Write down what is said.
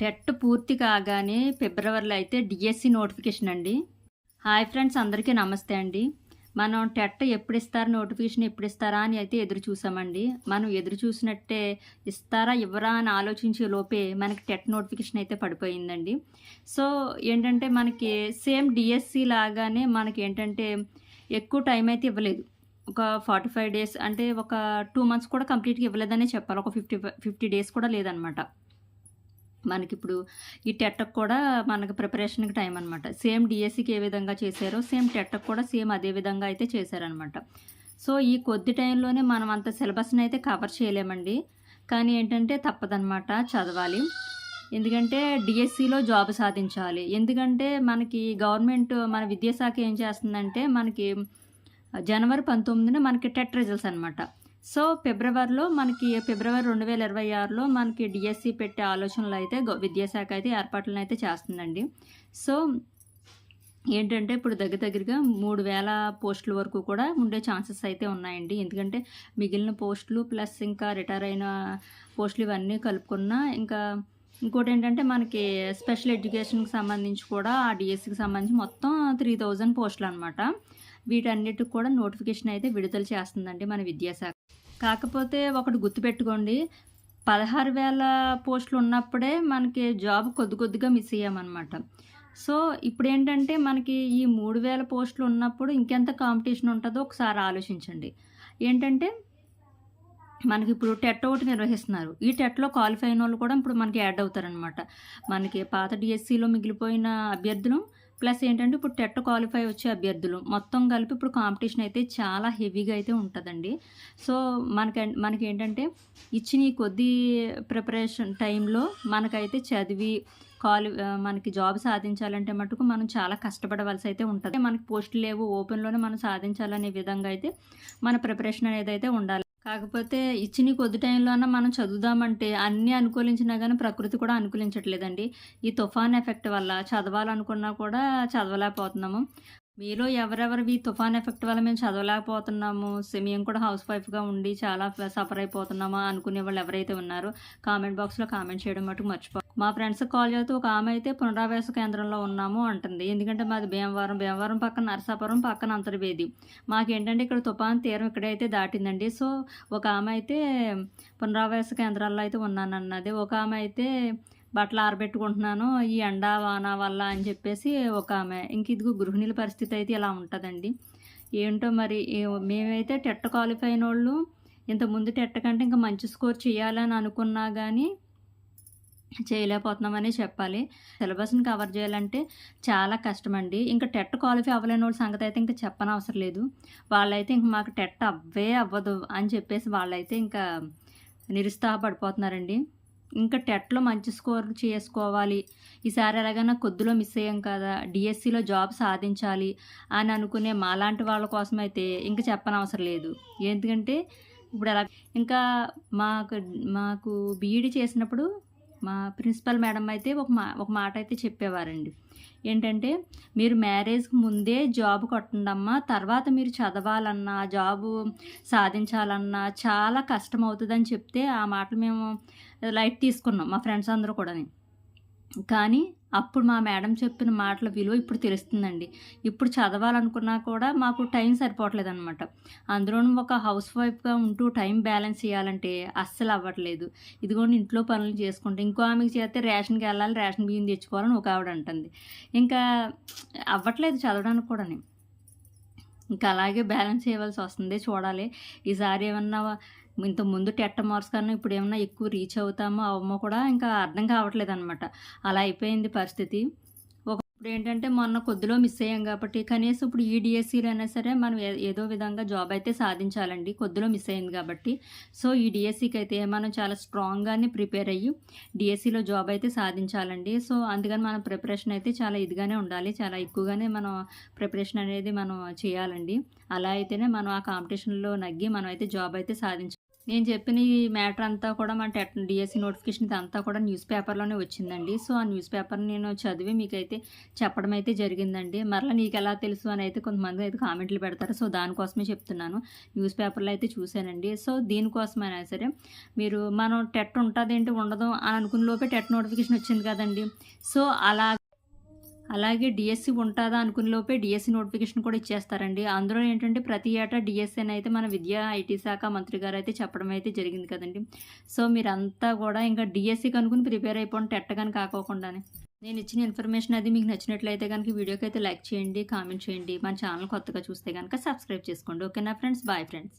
TET పూర్తి కాగానే ఫిబ్రవరిలో అయితే డిఎస్సి నోటిఫికేషన్ అండి. హాయ్ ఫ్రెండ్స్ అందరికీ నమస్తే అండి. మనం టెట్ ఎప్పుడు ఇస్తారు నోటిఫికేషన్ ఎప్పుడు ఇస్తారా అని అయితే ఎదురు చూసామండి. మనం ఎదురు చూసినట్టే ఇస్తారా ఇవ్వరా అని ఆలోచించే లోపే మనకి టెట్ నోటిఫికేషన్ అయితే పడిపోయిందండి. సో ఏంటంటే మనకి సేమ్ డిఎస్సి లాగానే మనకి ఏంటంటే ఎక్కువ టైం అయితే ఇవ్వలేదు. ఒక ఫార్టీ ఫైవ్ డేస్ అంటే ఒక టూ మంత్స్ కూడా కంప్లీట్గా ఇవ్వలేదనే చెప్పాలి. ఒక ఫిఫ్టీ ఫిఫ్టీ డేస్ కూడా లేదనమాట. మనకి ఇప్పుడు ఈ టెట్టకు కూడా మనకి ప్రిపరేషన్కి టైం అనమాట సేమ్ డిఎస్సికి ఏ విధంగా చేశారో సేమ్ టెట్టకు కూడా సేమ్ అదే విధంగా అయితే చేశారనమాట సో ఈ కొద్ది టైంలోనే మనం అంత సిలబస్ని అయితే కవర్ చేయలేమండి. కానీ ఏంటంటే తప్పదనమాట చదవాలి. ఎందుకంటే డిఎస్సిలో జాబ్ సాధించాలి. ఎందుకంటే మనకి గవర్నమెంట్ మన విద్యాశాఖ ఏం చేస్తుందంటే మనకి జనవరి పంతొమ్మిదిన మనకి టెట్ రిజల్ట్స్ అనమాట సో ఫిబ్రవరిలో మనకి ఫిబ్రవరి రెండు వేల ఇరవై ఆరులో మనకి డిఎస్సి పెట్టే ఆలోచనలు అయితే విద్యాశాఖ అయితే ఏర్పాట్లను అయితే చేస్తుందండి. సో ఏంటంటే ఇప్పుడు దగ్గర దగ్గరగా మూడు వేల పోస్టుల వరకు కూడా ఉండే ఛాన్సెస్ అయితే ఉన్నాయండి. ఎందుకంటే మిగిలిన పోస్టులు ప్లస్ ఇంకా రిటైర్ అయిన పోస్టులు ఇవన్నీ కలుపుకున్నా ఇంకా ఇంకోటి ఏంటంటే మనకి స్పెషల్ ఎడ్యుకేషన్కి సంబంధించి కూడా ఆ డిఎస్సికి సంబంధించి మొత్తం త్రీ థౌజండ్ పోస్టులు అనమాట వీటన్నిటికి కూడా నోటిఫికేషన్ అయితే విడుదల చేస్తుందండి మన విద్యాశాఖ. కాకపోతే ఒకటి గుర్తుపెట్టుకోండి పదహారు వేల పోస్టులు ఉన్నప్పుడే మనకి జాబ్ కొద్ది కొద్దిగా మిస్ అయ్యామన్నమాట. సో ఇప్పుడు ఏంటంటే మనకి ఈ మూడు వేల పోస్టులు ఉన్నప్పుడు ఇంకెంత కాంపిటీషన్ ఉంటుందో ఒకసారి ఆలోచించండి. ఏంటంటే మనకి ఇప్పుడు టెట్ ఒకటి నిర్వహిస్తున్నారు. ఈ టెట్లో క్వాలిఫై అయిన వాళ్ళు కూడా ఇప్పుడు మనకి యాడ్ అవుతారనమాట మనకి పాత డిఎస్సిలో మిగిలిపోయిన అభ్యర్థులు ప్లస్ ఏంటంటే ఇప్పుడు టెట్ క్వాలిఫై వచ్చే అభ్యర్థులు మొత్తం కలిపి ఇప్పుడు కాంపిటీషన్ అయితే చాలా హెవీగా అయితే ఉంటుందండి. సో మనకి మనకి ఏంటంటే ఇచ్చిన ఈ కొద్ది ప్రిపరేషన్ టైంలో మనకైతే చదివి క్వాలి మనకి జాబ్ సాధించాలంటే మటుకు మనం చాలా కష్టపడవలసి అయితే ఉంటుంది. మనకి పోస్టులు లేవు ఓపెన్లోనే మనం సాధించాలనే విధంగా అయితే మన ప్రిపరేషన్ అనేది అయితే ఉండాలి. కాకపోతే ఇచ్చిన కొద్ది టైంలోనే మనం చదువుదామంటే అన్నీ అనుకూలించినా కానీ ప్రకృతి కూడా అనుకూలించట్లేదండి. ఈ తుఫాన్ ఎఫెక్ట్ వల్ల చదవాలనుకున్నా కూడా చదవలేకపోతున్నాము. మీలో ఎవరెవరివి తుఫాన్ ఎఫెక్ట్ వల్ల మేము చదవలేకపోతున్నాము? మేము కూడా హౌస్ వైఫ్గా ఉండి చాలా సఫర్ అయిపోతున్నామా అనుకునే వాళ్ళు ఎవరైతే ఉన్నారో కామెంట్ బాక్స్లో కామెంట్ చేయడం మటుకు మర్చిపో మా ఫ్రెండ్స్ కాల్ చేస్తే ఒక ఆమె అయితే పునరావాస కేంద్రంలో ఉన్నాము అంటుంది. ఎందుకంటే మాది భీమవరం భీమవరం పక్కన నరసాపురం పక్కన అంతర్వేది. మాకేంటంటే ఇక్కడ తుఫాన్ తీరం ఇక్కడైతే దాటిందండి. సో ఒక ఆమె అయితే పునరావాస కేంద్రాల్లో అయితే ఉన్నానన్నది. ఒక ఆమె అయితే బట్టలు ఆరబెట్టుకుంటున్నాను ఈ ఎండ వాన వల్ల అని చెప్పేసి ఒక ఆమె ఇంక ఇదిగో గృహిణుల పరిస్థితి అయితే ఇలా ఉంటుందండి. ఏంటో మరి మేమైతే టెట్ క్వాలిఫై అయిన వాళ్ళు ఇంత ముందు టెట్ కంటే ఇంకా మంచి స్కోర్ చేయాలని అనుకున్నా కానీ చేయలేకపోతున్నామని చెప్పాలి. సిలబస్ని కవర్ చేయాలంటే చాలా కష్టమండి. ఇంకా టెట్ క్వాలిఫై అవ్వలేని వాళ్ళ సంగతి అయితే ఇంకా చెప్పనవసరం లేదు. వాళ్ళైతే ఇంక మాకు టెట్ అవ్వే అవ్వదు అని చెప్పేసి వాళ్ళైతే ఇంకా నిరుత్సాహపడిపోతున్నారండి. ఇంకా టెట్లో మంచి స్కోర్ చేసుకోవాలి. ఈసారి ఎలాగైనా కొద్దిలో మిస్ అయ్యాం కదా. డిఎస్సిలో జాబ్ సాధించాలి అని అనుకునే మాలాంటి వాళ్ళ కోసం అయితే ఇంకా చెప్పనవసరం లేదు. ఎందుకంటే ఇప్పుడు ఎలా ఇంకా మాకు మాకు బీఈడి చేసినప్పుడు మా ప్రిన్సిపల్ మేడం అయితే ఒక మా ఒక మాట అయితే చెప్పేవారండి. ఏంటంటే మీరు మ్యారేజ్కి ముందే జాబ్ కొట్టండమ్మా తర్వాత మీరు చదవాలన్నా జాబు సాధించాలన్నా చాలా కష్టం అవుతుందని చెప్తే ఆ మాటలు మేము లైట్ తీసుకున్నాం మా ఫ్రెండ్స్ అందరూ కూడా కానీ అప్పుడు మా మేడం చెప్పిన మాటల విలువ ఇప్పుడు తెలుస్తుందండి. ఇప్పుడు చదవాలనుకున్నా కూడా మాకు టైం సరిపోవట్లేదు అనమాట అందులోనూ ఒక హౌస్ వైఫ్గా ఉంటూ టైం బ్యాలెన్స్ చేయాలంటే అస్సలు అవ్వట్లేదు. ఇదిగోండి ఇంట్లో పనులు చేసుకుంటే ఇంకో ఆమెకి చేస్తే రేషన్కి వెళ్ళాలి రేషన్ బియ్యం తెచ్చుకోవాలని ఒక ఆవిడ అంటుంది. ఇంకా అవ్వట్లేదు చదవడానికి కూడా ఇంకా అలాగే బ్యాలెన్స్ చేయవలసి వస్తుంది. చూడాలి. ఈసారి ఏమన్నా ఇంత ముందు టెట్ట మార్క్స్ కన్నా ఇప్పుడు ఏమన్నా ఎక్కువ రీచ్ అవుతామో అవమో కూడా ఇంకా అర్థం కావట్లేదు అనమాట అలా అయిపోయింది పరిస్థితి. ఇప్పుడు ఏంటంటే మొన్న కొద్దిలో మిస్ అయ్యాం కాబట్టి కనీసం ఇప్పుడు ఈ డిఎస్సీలు అయినా సరే మనం ఏదో విధంగా జాబ్ అయితే సాధించాలండి. కొద్దిలో మిస్ అయింది కాబట్టి. సో ఈ డిఎస్సీకి అయితే మనం చాలా స్ట్రాంగ్గానే ప్రిపేర్ అయ్యి డిఎస్సిలో జాబ్ అయితే సాధించాలండి. సో అందుకని మన ప్రిపరేషన్ అయితే చాలా ఇదిగానే ఉండాలి. చాలా ఎక్కువగానే మనం ప్రిపరేషన్ అనేది మనం చేయాలండి. అలా అయితేనే మనం ఆ కాంపిటీషన్లో నగ్గి మనం అయితే జాబ్ అయితే సాధించాలి నేను చెప్పిన ఈ మ్యాటర్ అంతా కూడా మన టెట్ డిఎస్సి నోటిఫికేషన్ అంతా కూడా న్యూస్ పేపర్లోనే వచ్చిందండి. సో ఆ న్యూస్ పేపర్ని నేను చదివి మీకైతే చెప్పడం అయితే జరిగిందండి. మరలా నీకు ఎలా తెలుసు అని అయితే కొంతమంది అయితే కామెంట్లు పెడతారు. సో దానికోసమే చెప్తున్నాను. న్యూస్ పేపర్లో అయితే చూశానండి. సో దీనికోసమైనా సరే మీరు మనం టెట్ ఉంటుంది ఏంటి ఉండదు అని అనుకున్న లోపే టెట్ నోటిఫికేషన్ వచ్చింది కదండి. సో అలా అలాగే డిఎస్సి ఉంటుందా అనుకునే లోపే డిఎస్సి నోటిఫికేషన్ కూడా ఇచ్చేస్తారండి. అందులో ఏంటంటే ప్రతి ఏటా డిఎస్సి అని అయితే మన విద్యా ఐటీ శాఖ మంత్రి గారు అయితే చెప్పడం అయితే జరిగింది కదండి. సో మీరంతా కూడా ఇంకా డిఎస్సి కనుక్కుని ప్రిపేర్ అయిపోండి టెట్ కానీ కాకోకుండానే. నేను ఇచ్చిన ఇన్ఫర్మేషన్ అది మీకు నచ్చినట్లయితే కనుక వీడియోకి అయితే లైక్ చేయండి కామెంట్ చేయండి. మన ఛానల్ కొత్తగా చూస్తే కనుక సబ్స్క్రైబ్ చేసుకోండి. ఓకేనా ఫ్రెండ్స్? Bye friends.